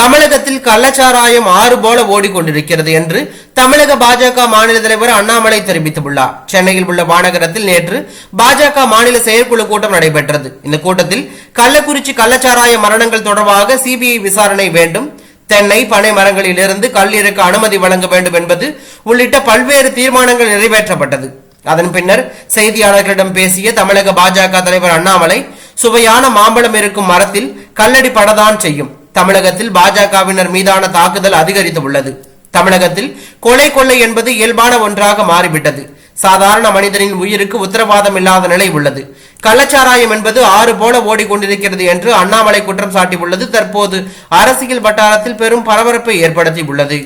தமிழகத்தில் கள்ளச்சாராயம் ஆறு போல ஓடிக்கொண்டிருக்கிறது என்று தமிழக பாஜக மாநில தலைவர் அண்ணாமலை தெரிவித்துள்ளார். சென்னையில் உள்ள மாநகரத்தில் நேற்று பாஜக மாநில செயற்குழு கூட்டம் நடைபெற்றது. இந்த கூட்டத்தில் கள்ளக்குறிச்சி கள்ளச்சாராய மரணங்கள் தொடர்பாக சிபிஐ விசாரணை வேண்டும். தென்னை பனை மரங்களிலிருந்து கல் இறக்க அனுமதி வழங்க வேண்டும் என்பது உள்ளிட்ட பல்வேறு தீர்மானங்கள் நிறைவேற்றப்பட்டது. அதன் பின்னர் செய்தியாளர்களிடம் பேசிய தமிழக பாஜக தலைவர் அண்ணாமலை சுவையான மாம்பழம் இருக்கும் மரத்தில் கல்லடி படதான் செய்யும். தமிழகத்தில் பாஜகவினர் மீதான தாக்குதல் அதிகரித்து உள்ளது தமிழகத்தில் கொலை கொள்ளை என்பது இயல்பான ஒன்றாக மாறிவிட்டது. சாதாரண மனிதனின் உயிருக்கு உத்தரவாதம் இல்லாத நிலை உள்ளது. கள்ளச்சாராயம் என்பது ஆறு போல ஓடிக்கொண்டிருக்கிறது என்று அண்ணாமலை குற்றம் சாட்டியுள்ளது. தற்போது அரசியல் வட்டாரத்தில் பெரும் பரபரப்பை ஏற்படுத்தியுள்ளது.